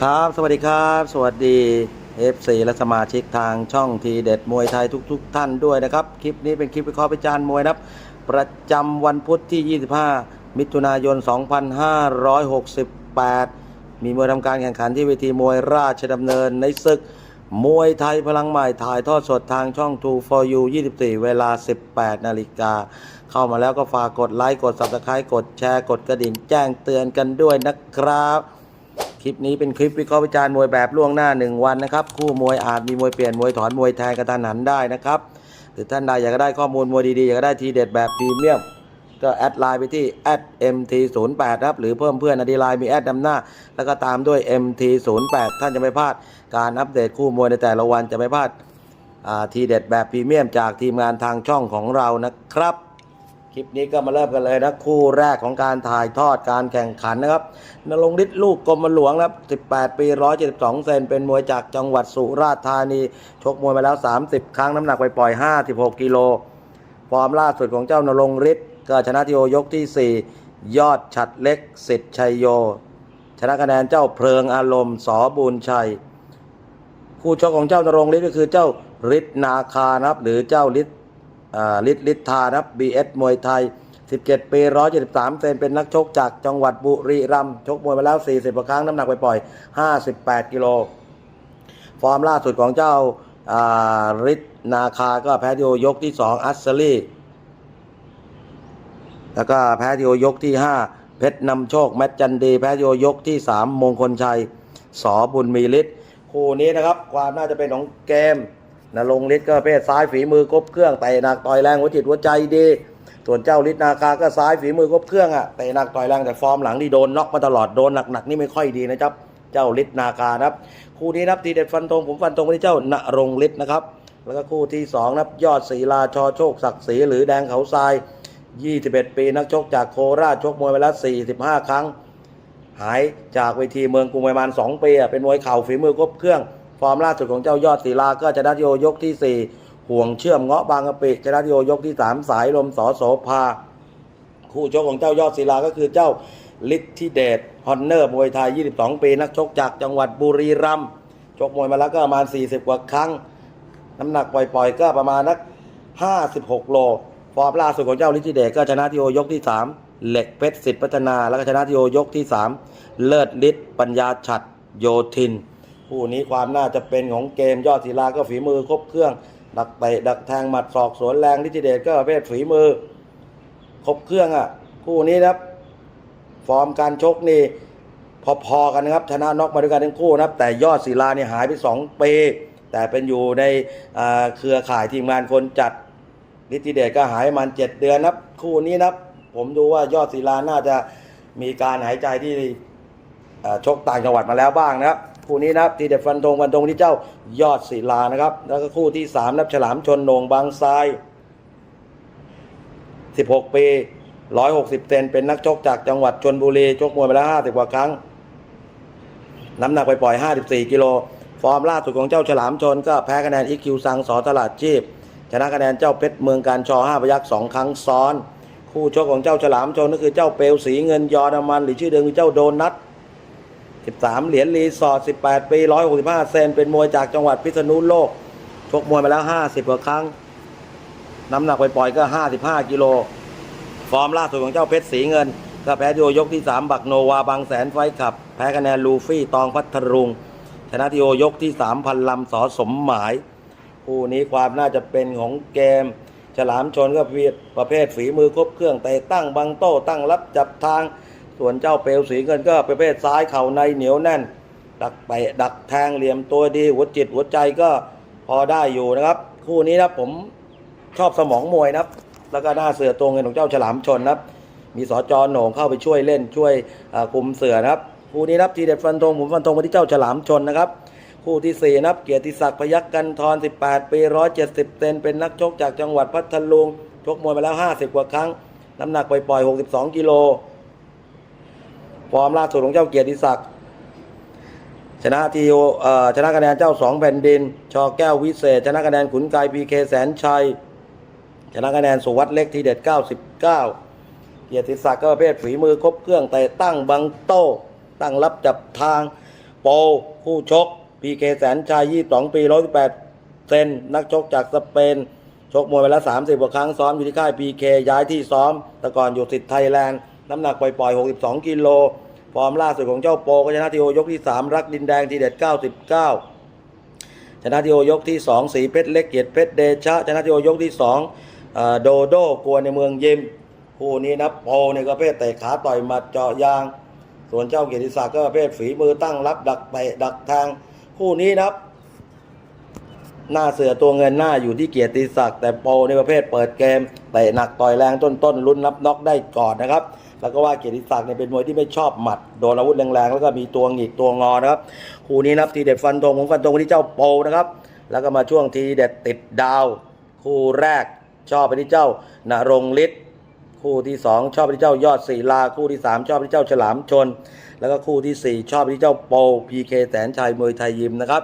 ครับ สวัสดีครับ สวัสดี FC และสมาชิกทางช่องทีเด็ดมวยไทยทุกๆท่านด้วยนะครับ คลิปนี้เป็นคลิปวิเคราะห์วิจารณ์มวยนะครับ ประจำวันพุธที่ 25 มิถุนายน 2568 มีมวยทำการแข่งขันที่เวทีมวยราชดำเนินในศึกมวยไทยพลังใหม่ถ่ายทอดสดทางช่อง2 for you 24 เวลา 18 นาฬิกา เข้ามาแล้วก็ฝากกดไลค์ กด subscribe กดแชร์ กดกระดิ่งแจ้งเตือนกันด้วยนะครับ คลิปนี้เป็นคลิปวิเคราะห์วิจารณ์มวยแบบล่วงหน้า 1 วันนะครับ คู่มวยอาจมีมวยเปลี่ยนมวยถอนมวยแทนกระทันหันได้นะครับ หรือท่านใดอยากได้ข้อมูลมวยดีๆ อยากได้ทีเด็ดแบบพรีเมียม ก็แอดไลน์ไปที่ @mt08 ครับ หรือเพิ่มเพื่อนอดีไลน์มีแอดนำหน้า แล้วก็ตามด้วย mt08 ท่านจะไม่พลาดการอัปเดตคู่มวยในแต่ละวันจะไม่พลาดทีเด็ดแบบพรีเมียมจากทีมงานทางช่องของเรานะครับ คลิปนี้ก็มาเริ่มกันเลยนะ คู่แรกของการถ่ายทอดการแข่งขันนะครับนรงฤทธิ์ลูกกรมหลวงนะครับ 18 ปี 172 เซนเป็นมวยจากจังหวัดสุราษฎร์ธานี ชกมวยมาแล้ว 30 ครั้งน้ำหนักไปปล่อย 56 กิโล ฟอร์มล่าสุดของเจ้านรงฤทธิ์ก็ชนะทีโอยกที่ 4 ยอดฉัดเล็กสิทธิ์ชัยโย ชนะคะแนนเจ้าเพลิงอารมณ์สอบุญชัย คู่ชกของเจ้านรงฤทธิ์ก็คือเจ้าฤทธิ์นาคานะครับหรือเจ้าฤทธิ์ อ่าฤทธิ์ฤทธานครับ BS มวยไทย 17 ปี 173 เซนเป็นนักชกจากจังหวัดบุรีรัมย์ชกมวยมาแล้ว 40กว่าครั้งน้ำหนักไปปล่อย 58 กิโล ฟอร์มล่าสุดของเจ้าฤทธิ์นาคาก็แพ้ทีโอยกที่ 2 อัสซารีแล้วก็แพ้ทีโอยกที่ 5 เพชรนำโชค แมตช์จันดี แพ้ทีโอยกที่ 3 มงคลชัยสอบุญมีฤทธิ์คู่นี้นะครับ ความน่าจะเป็นของเกม นรงฤทธิ์ก็เพศซ้ายฝีมือครบเครื่องเตะหนักต่อยแรงหัวจิตหัวใจดี ส่วนเจ้าฤทธิ์นาคาก็ซ้ายฝีมือครบเครื่องอะเตะหนักต่อยแรงแต่ฟอร์มหลังที่โดนน็อกมาตลอดโดนหนักๆนี่ไม่ค่อยดีนะครับ เจ้าฤทธิ์นาคานะครับคู่นี้นับทีเด็ดฟันธงผมฟันธงไปที่เจ้านรงฤทธิ์นะครับแล้วก็คู่ที่สองนับยอดศรีลาชอโชคศักดิ์ศรีหรือแดงเขาทราย 21 ปีนักชกจากโคราชชกมวยไปแล้ว45 ครั้ง หายจากเวทีเมืองกรุงประมาณ 2 ปีเป็นมวยเข่าฝีมือครบเครื่อง ฟอร์มล่าสุดของเจ้ายอดศรีลาก็ชนะทีโอยกที่ 4 ห่วงเชื่อมเงาะบางกะปิชนะทีโอยกที่ 3 สายลมสอโสภา คู่ชกของเจ้ายอดศิลาก็คือเจ้าฤทธิเดชฮอนเนอร์มวยไทย 22 ปี นักชกจากจังหวัดบุรีรัมย์ชกมวยมาแล้วก็ประมาณ 40 กว่าครั้ง น้ำหนักปล่อยๆ ก็ประมาณนัก 56 โล ฟอร์มล่าสุดของเจ้าฤทธิเดชก็ชนะที่โอยกที่ 3 เหล็กเพชรสิทธิพัฒนา แล้วก็ชนะที่โอยกที่ 3 เลิศฤทธิ์ปัญญาฉัดโยธิน คู่นี้ความน่าจะเป็นของเกมยอดศิลาก็ฝีมือครบเครื่อง ดักเตะดักแทงหมัดศอกสวนแรงฤทธิเดชก็ประเภทฝีมือ ครบเครื่องอะ คู่นี้นะครับ ฟอร์มการชกนี่พอๆกันนะครับชนะน็อกมาด้วยกันทั้งคู่นะครับแต่ยอดศิลาเนี่ยหายไป2ปีแต่เป็นอยู่ในเครือข่ายทีมงานคนจัดนิติเดชก็หายประมัน7เดือนนะครับ คู่นี้นะครับ ผมดูว่ายอดศิลาน่าจะมีการหายใจที่ชกต่างจังหวัดมาแล้วบ้างนะครับ คู่นี้นะครับทีเด็ดฟันธงฟันธงที่เจ้ายอดศิลานะครับ แล้วก็คู่ที่3นะครับฉลามชนโหนงบางทราย 16 ปี 160 เซนเป็นนักชกจากจังหวัดชนบุรีชกมวยมาแล้ว 50 กว่าครั้ง น้ำหนักไปปล่อย 54 กิโล ฟอร์มล่าสุดของเจ้าฉลามชน ก็แพ้คะแนนอีคิวซังสอตลาดชีพ ชนะคะแนนเจ้าเพชรเมืองการชอ5พยักสองครั้งซ้อน คู่ชกของเจ้าฉลามชนก็คือเจ้าเปลวสีเงินยอดมันหรือชื่อเดิมคือเจ้าโดนัท 13 เหรียญรีสอร์ท18 ปี 165 เซน เป็นมวยจากจังหวัดพิษณุโลก ชกมวยมาแล้ว 50 กว่าครั้ง น้ำหนักไปปล่อยๆก็ 55 กิโล ฟอร์มล่าสุดของเจ้าเพชรสีเงิน ก็แพ้โยยกที่ 3 บักโนวาบางแสนไฟท์ขับ แพ้คะแนนลูฟี่ตองพัทรุง ชนะทีโอยกที่ 3 พันลำสอสมหมาย คู่นี้ความน่าจะเป็นของเกม ฉลามชนก็ประเภทฝีมือครบเครื่องแต่ตั้งบังโต้ตั้งรับจับทาง ส่วนเจ้าเปลวสีเงินก็ประเภทซ้ายเข่าในเหนียวแน่น ดักเตะดักแทงเหลี่ยมตัวดีหัวจิตหัวใจก็พอได้อยู่นะครับ คู่นี้นะผมชอบสมองมวยนะครับ แล้วก็หน้าเสือตรงเงินของเจ้าฉลามชนนะครับ มีสจโหน่งเข้าไปช่วยเล่นช่วยเอ่อคุมเสือนะครับคู่นี้นะครับทีเด็ดฟันธงผมฟันธงไปที่เจ้าฉลามชนนะครับคู่ที่สี่นับเกียรติศักดิ์พยักกันทร 18 ปี 170 เซน เป็นนักชกจากจังหวัดพัทลุง ชกมวยมาแล้ว 50 กว่าครั้ง น้ำหนักปล่อยๆ 62 กิโล ฟอร์มล่าสุดของเจ้าเกียรติศักดิ์ชนะทีโอชนะคะแนนเจ้าสองแผ่นดิน ชอแก้ววิเศษ ชนะคะแนนขุนกายพีเคแสนชัย ชนะคะแนนสุวัสด์เล็กทีเด็ด 99 เกียรติศักดิ์ก็ประเภทฝีมือครบเครื่องแต่ตั้งบังโต้ตั้งรับจับทาง โปคู่ชกพีเคแสนชัย 22 ปี 118 เซนนักชกจากสเปน ชกมวยไปแล้ว30กว่าครั้งซ้อมอยู่ที่ค่าย PK ย้ายที่ซ้อมแต่ก่อนอยู่สิทธิ์ไทยแลนด์น้ำหนักปล่อยๆ 62 กิโล ฟอร์มล่าสุดของเจ้าโปก็ชนะทีโอยกที่ 3 รักดินแดงทีเด็ด 99 ชนะทีโอยกที่ 2 สีเพชรเล็กเกียรติเพชรเดชะ ชนะทีโอยกที่2เอ่อโดโดกวนในเมืองยิมคู่นี้นะโปเนี่ยก็ประเภทเตะขาต่อยมัดเจาะยาง ส่วนเจ้าเกียรติศักดิ์ก็ประเภทฝีมือตั้งรับดักเตะดักทางคู่นี้นะครับหน้าเสือตัวเงินหน้าอยู่ที่เกียรติศักดิ์แต่โปในประเภทเปิดเกมเตะหนักต่อยแรงต้นๆลุ้นนับน็อกได้ก่อนนะครับ แล้วก็ว่าเกียรติศักดิ์เนี่ยเป็นมวยที่ไม่ชอบหมัดโดนอาวุธแรงๆแล้วก็มีตัวหงิกตัวงอนะครับคู่นี้นับทีเด็ดฟันธงของฟันธงที่เจ้าโปนะครับ แล้วก็มาช่วงทีเด็ดติดดาว คู่แรกชอบไปที่เจ้านรงฤทธิ์คู่ที่ 2 ชอบที่เจ้ายอดศรีลาคู่ที่ 3 ชอบที่เจ้าฉลามชน แล้วก็คู่ทีสี่4 ชอบที่เจ้าโปพีเคแสนชัยมวยไทยยิมนะครับ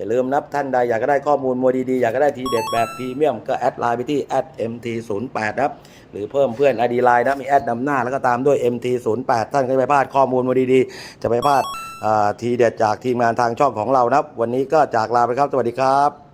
อย่าลืมนับท่านใดอยากได้ข้อมูลมวยดีๆ อยากได้ทีเด็ดแบบพรีเมียมก็แอดไลน์ไปที่ @mt08 นะครับ หรือเพิ่มเพื่อนอดีไลน์นะมีแอดนำหน้าแล้วก็ตามด้วย MT08 ท่านก็จะไปพลาดข้อมูลมวยดีๆ จะไปพลาดทีเด็ดจากทีมงานทางช่องของเรานะครับ วันนี้ก็จากลาไปครับ สวัสดีครับ